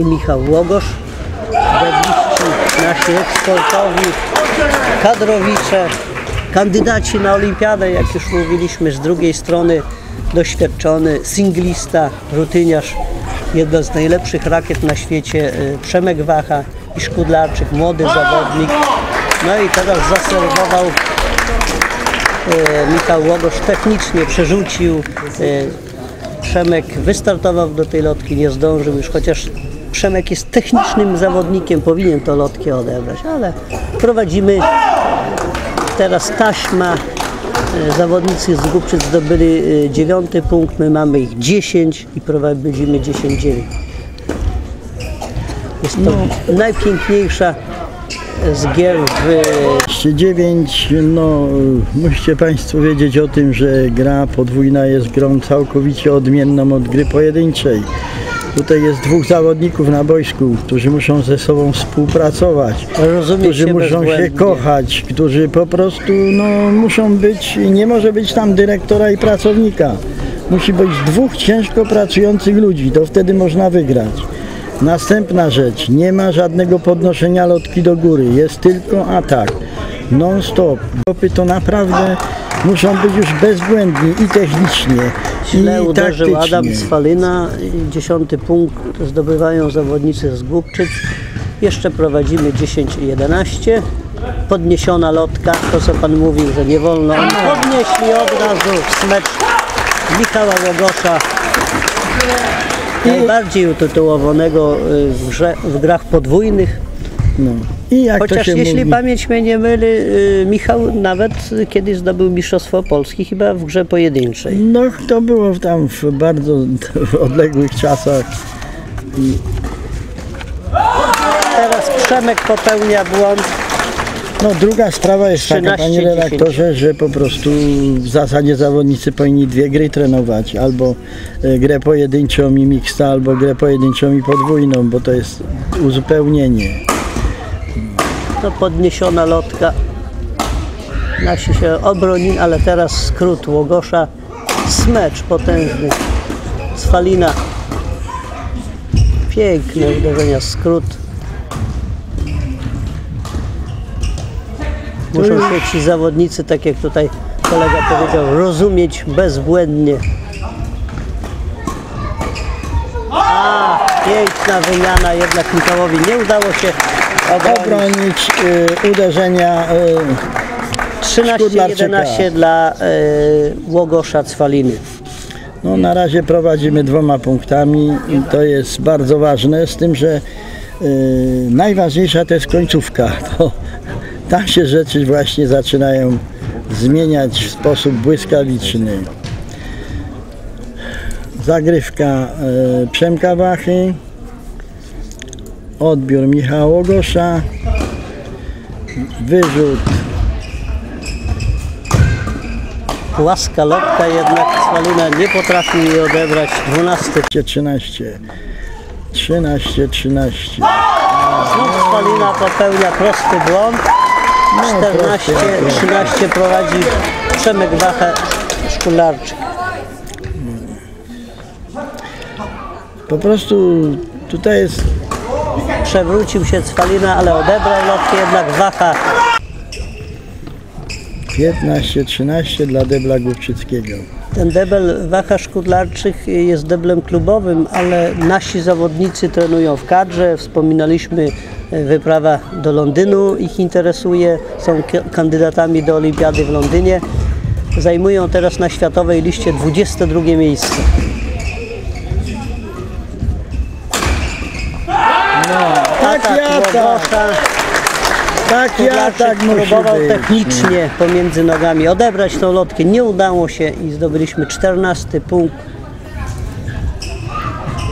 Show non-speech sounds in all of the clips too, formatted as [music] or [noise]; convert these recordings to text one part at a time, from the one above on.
i Michał Łogosz, bedliści nasi eksportowi, kadrowicze, kandydaci na olimpiadę, jak już mówiliśmy, z drugiej strony doświadczony singlista, rutyniarz, jedna z najlepszych rakiet na świecie, y, Przemek Wacha i Szkudlarczyk, młody zawodnik. No i teraz zaserwował e, Michał Łogosz technicznie przerzucił. e, Przemek wystartował do tej lotki, nie zdążył już, chociaż Przemek jest technicznym zawodnikiem, powinien to lotkę odebrać, ale prowadzimy teraz taśma. E, Zawodnicy z Głubczyc zdobyli e, dziewiąty punkt, my mamy ich 10 i prowadzimy 10-9. Jest to najpiękniejsza z gier w 9, no musicie Państwo wiedzieć o tym, że gra podwójna jest grą całkowicie odmienną od gry pojedynczej. Tutaj jest dwóch zawodników na boisku, którzy muszą ze sobą współpracować, Rozumieć którzy się muszą się bezbłędnie. kochać, którzy po prostu no, muszą być, nie może być tam dyrektora i pracownika. Musi być dwóch ciężko pracujących ludzi, to wtedy można wygrać. Następna rzecz, nie ma żadnego podnoszenia lotki do góry, jest tylko atak. Non stop. Kopy to naprawdę muszą być już bezbłędni i technicznie, Źle i uderzył Adam taktycznie. Swalina. Dziesiąty punkt zdobywają zawodnicy z Głubczyc. Jeszcze prowadzimy 10-11. Podniesiona lotka, to co Pan mówił, że nie wolno. Podnieśli od razu smecz Michała Łogosza. Najbardziej utytułowanego y, w, grze, w grach podwójnych. No. I jak Chociaż jeśli mówi, pamięć mnie nie myli, y, Michał nawet kiedyś zdobył Mistrzostwo Polski chyba w grze pojedynczej. no to było tam w bardzo [laughs] odległych czasach. Teraz Przemek popełnia błąd. No druga sprawa jest taka, 13, panie redaktorze, że po prostu w zasadzie zawodnicy powinni dwie gry trenować. Albo e, grę pojedynczą i mixta, albo grę pojedynczą i podwójną, bo to jest uzupełnienie. To podniesiona lotka. Nasi się obronili, ale teraz skrót Łogosza. Smecz potężny. Sfalina. Piękne uderzenia, skrót. Muszą się ci zawodnicy, tak jak tutaj kolega powiedział, rozumieć bezbłędnie. A, piękna wymiana, jednak Michałowi nie udało się obronić. Obronić e, uderzenia e, 13-11 dla e, Łogosza Cwaliny. No na razie prowadzimy dwoma punktami i to jest bardzo ważne, z tym, że y, najważniejsza to jest końcówka. [laughs] To, tam się rzeczy właśnie zaczynają zmieniać w sposób błyskawiczny. Zagrywka y, Przemka Wachy, odbiór Michała Łogosza, wyrzut Łaska lotka, jednak Cwalina nie potrafi jej odebrać. 12. 13, 13, 13. Znów Cwalina popełnia prosty błąd. 14-13 prowadzi Przemek Wachę Szkularczyk. Po prostu tutaj jest Przewrócił się Cwalina, ale odebrał lotkę, jednak Wacha 15-13 dla Debla Główczyckiego. Ten debel Wacha Szkudlarczyk jest deblem klubowym, ale nasi zawodnicy trenują w kadrze. Wspominaliśmy e, wyprawa do Londynu ich interesuje. Są kandydatami do Olimpiady w Londynie. Zajmują teraz na światowej liście 22 miejsce. Tak ja tak, ja tak próbował technicznie pomiędzy nogami odebrać tą lotkę. Nie udało się i zdobyliśmy 14 punkt.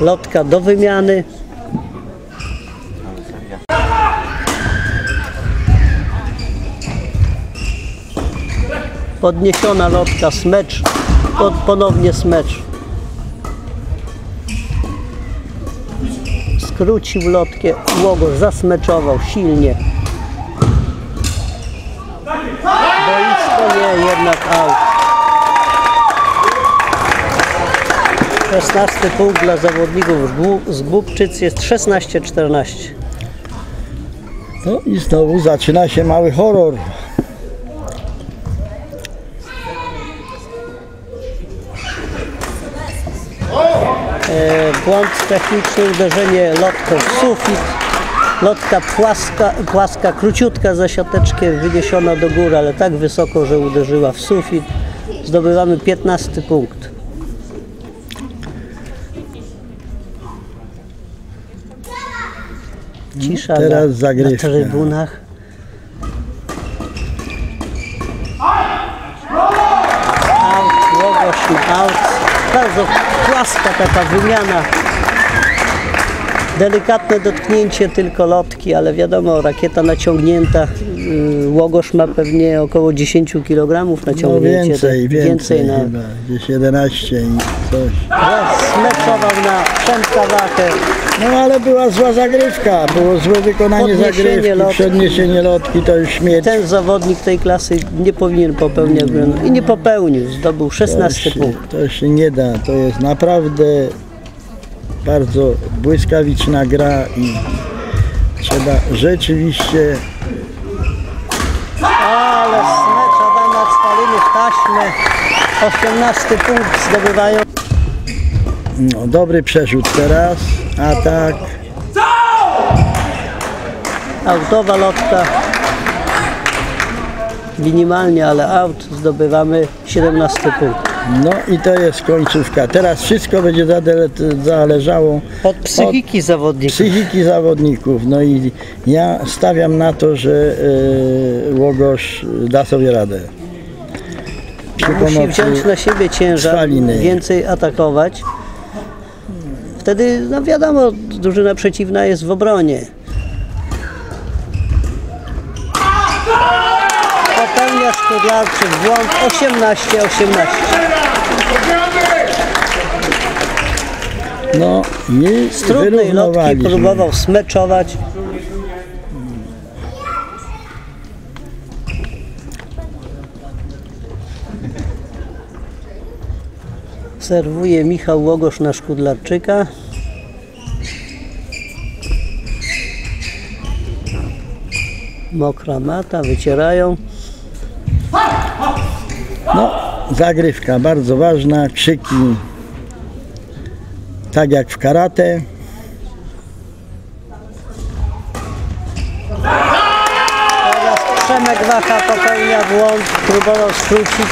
Lotka do wymiany. Podniesiona lotka, smecz, po- ponownie smecz. Skrócił lotkę, Łogosz zasmeczował silnie. Boisko nie, jednak out. 16 punkt dla zawodników z Głu- z Głubczyc jest 16-14. No i znowu zaczyna się mały horror. Błąd techniczny, uderzenie lotką w sufit. Lotka płaska, płaska, króciutka za siateczkę wyniesiona do góry, ale tak wysoko, że uderzyła w sufit. Zdobywamy 15 punkt. Cisza Teraz na, na trybunach. Bardzo płaska taka wymiana. Delikatne dotknięcie tylko lotki, ale wiadomo, rakieta naciągnięta. yy, Łogosz ma pewnie około 10 kg No naciągnięcie. więcej, więcej na, chyba. Gdzieś 11 i coś. zmeczował na Przemka Wachę. No ale była zła zagrywka, było złe wykonanie zagrywki, lotki. przedniesienie lotki to już śmierć. Ten zawodnik tej klasy nie powinien popełniać i nie popełnił. Zdobył To 16 się, punktów. to się nie da, to jest naprawdę bardzo błyskawiczna gra i trzeba rzeczywiście Ale smecz Adama Cwaliny w taśmę. 18 punkt zdobywają. no, dobry przerzut teraz, atak, Autowa lotka. Minimalnie, ale aut. Zdobywamy 17 punkt. No i to jest końcówka. Teraz wszystko będzie zależało Od psychiki zawodników. psychiki zawodników. No i ja stawiam na to, że e, Łogosz da sobie radę. Przy Musi wziąć na siebie ciężar, Cwaliny. więcej atakować. Wtedy, no wiadomo, drużyna przeciwna jest w obronie. Popełnia szkodlarczy błąd 18-18. No i Z trudnej lotki próbował smeczować. Serwuje Michał Łogosz na Szkudlarczyka. Mokra mata, wycierają. No, zagrywka bardzo ważna, krzyki tak jak w karate. Teraz Przemek Wacha popełnia błąd, próbował skrócić.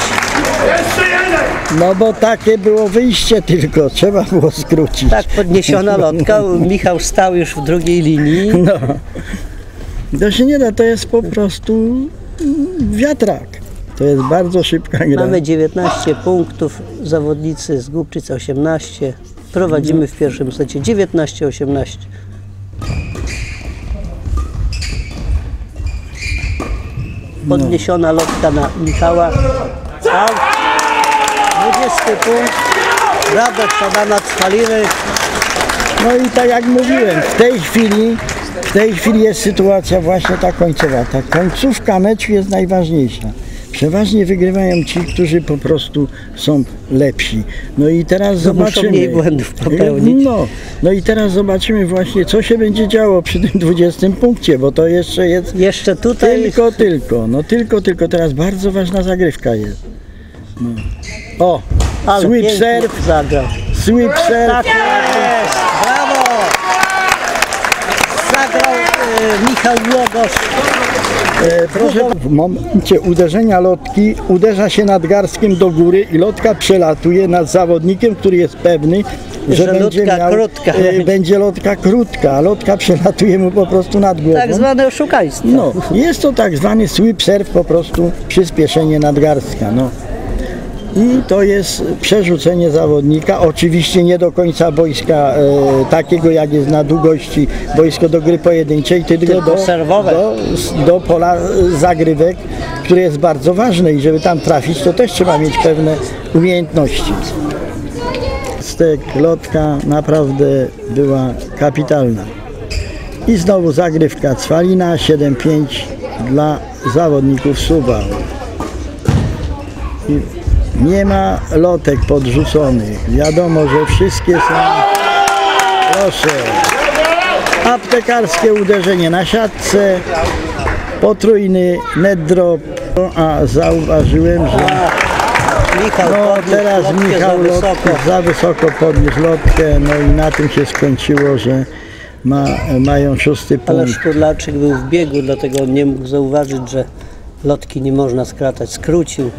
No bo takie było wyjście tylko, trzeba było skrócić. Tak podniesiona lotka, Michał stał już w drugiej linii. No. To się nie da, to jest po prostu wiatrak. To jest bardzo szybka gra. Mamy 19 punktów, zawodnicy z Głubczyc 18. Prowadzimy w pierwszym secie 19-18. Podniesiona lotka na Michała. Out. 20 punkt. Radość Adama Cwaliny. No i tak jak mówiłem, w tej chwili, w tej chwili jest sytuacja właśnie ta końcowa. Ta końcówka meczu jest najważniejsza. Przeważnie wygrywają ci, którzy po prostu są lepsi. No i teraz muszą zobaczymy. mniej błędów popełnić. No, no i teraz zobaczymy właśnie, co się będzie działo przy tym 20 punkcie, bo to jeszcze jest Jeszcze tutaj tylko, tylko. No tylko, tylko. Teraz bardzo ważna zagrywka jest. No. O, ale sweep serve, zagrał. sweep serve. Tak jest! Brawo! Zagrał e, Michał Łogosz. E, proszę, w momencie uderzenia lotki uderza się nadgarstkiem do góry i lotka przelatuje nad zawodnikiem, który jest pewny, że, Że będzie lotka miał, krótka e, będzie. będzie lotka krótka, a lotka [laughs] przelatuje mu po prostu nad głową. Tak zwane oszukaństwo. No, jest to tak zwany sweep serve, po prostu przyspieszenie nadgarstka. No. I to jest przerzucenie zawodnika, oczywiście nie do końca boiska e, takiego jak jest na długości boisko do gry pojedynczej, tylko, Tylko do, serwowe. do, do pola zagrywek, które jest bardzo ważne i żeby tam trafić to też trzeba mieć pewne umiejętności. pierwiastek, lotka naprawdę była kapitalna. I znowu zagrywka Cwalina 7-5 dla zawodników Suwał. I nie ma lotek podrzuconych. Wiadomo, że wszystkie są. Proszę. Aptekarskie uderzenie na siatce. Potrójny net drop. A zauważyłem, że Michał no teraz Michał wysoko. za wysoko podniósł lotkę. No i na tym się skończyło, że ma, mają szósty Ale punkt. Szturlaczyk był w biegu, dlatego on nie mógł zauważyć, że lotki nie można skratać. Skrócił.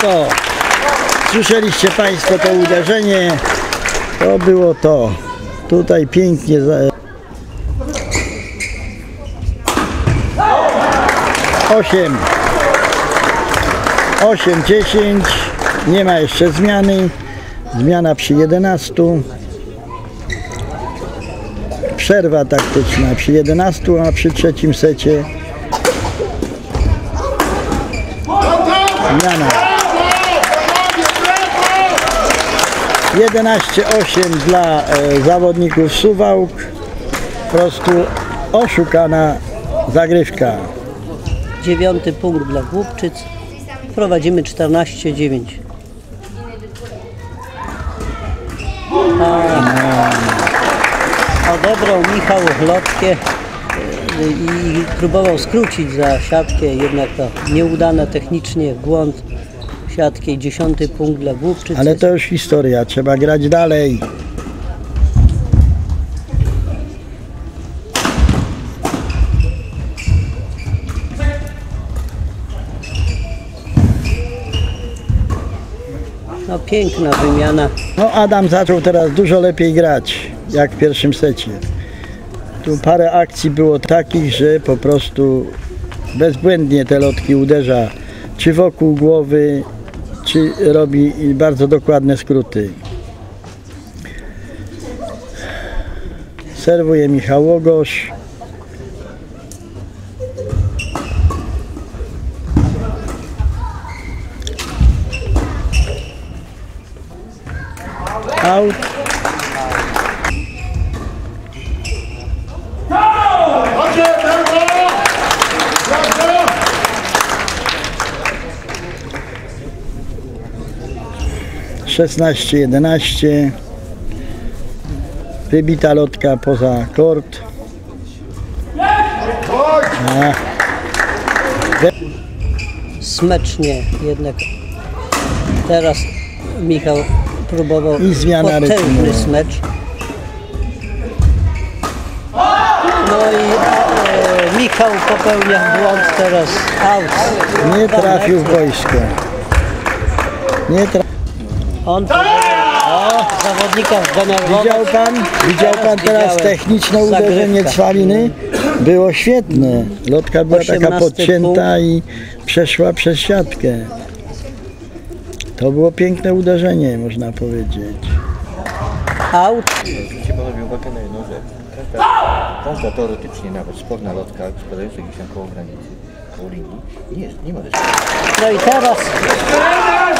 To. Słyszeliście Państwo to uderzenie. To było to. Tutaj pięknie. Za... 8 8 10 nie ma jeszcze zmiany zmiana przy 11 przerwa taktyczna przy 11 a przy trzecim secie Zmiana. 11-8 dla e, zawodników Suwałk. Po prostu oszukana zagrywka. Dziewiąty punkt dla Głupczyc. Prowadzimy 14-9. A, odebrał Michał lotkę y, i próbował skrócić za siatkę, jednak to nieudane technicznie, błąd siatki. Dziesiąty punkt dla Głupczyc. Ale to już historia, trzeba grać dalej. No piękna wymiana. No Adam zaczął teraz dużo lepiej grać, jak w pierwszym secie. Tu parę akcji było takich, że po prostu bezbłędnie te lotki uderza, czy wokół głowy, czy robi bardzo dokładne skróty. Serwuje Michał Łogosz. Out. Szesnaście, jedenaście. Wybita lotka poza kort. A, Smecznie jednak teraz Michał próbował I zmiana potężny smecz. No i e, Michał popełnia błąd teraz out. nie trafił w wojsko. Nie tra... On o, zawodnika zdenerwował. Widział pan? Widział pan teraz techniczne uderzenie. Cwaliny? Było świetne. Lotka była taka 18 podcięta i przeszła przez siatkę. To było piękne uderzenie, można powiedzieć. Out. Zwróćcie panowie uwagę na jedną rzecz. Każda, każda teoretycznie nawet sporna lotka spadająca gdzieś tam koło granicy, linii, nie, nie ma dyskusji. No i teraz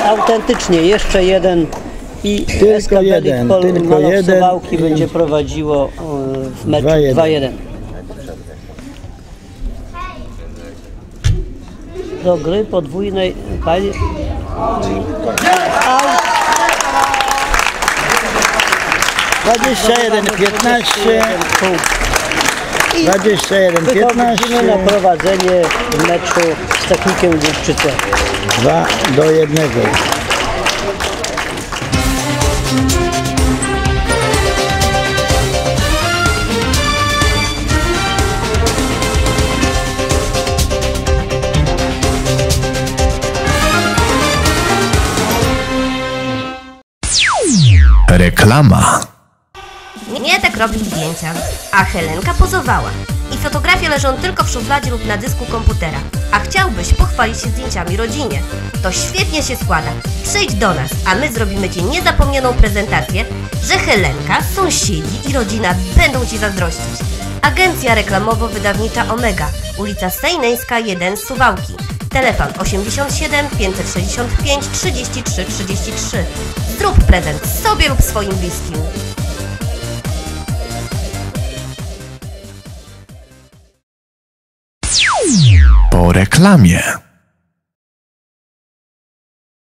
autentycznie jeszcze jeden i Tylko jeden, Pol- tylko jeden Suwałki będzie prowadziło e, w meczu 2-1. 2-1. Do gry podwójnej pani Dwadzieścia jeden 15, I 21 wychodzimy na 15, prowadzenie meczu z technikiem Głupczyce. 2 do 1. Reklama. Robił zdjęcia, a Helenka pozowała. I fotografie leżą tylko w szufladzie lub na dysku komputera. A chciałbyś pochwalić się zdjęciami rodzinie? To świetnie się składa. Przyjdź do nas, a my zrobimy Ci niezapomnianą prezentację, że Helenka, sąsiedzi i rodzina będą Ci zazdrościć. Agencja reklamowo-wydawnicza Omega, ulica Sejneńska 1 Suwałki. Telefon 87 565 33 33. Zrób prezent sobie lub swoim bliskim. Reklamie.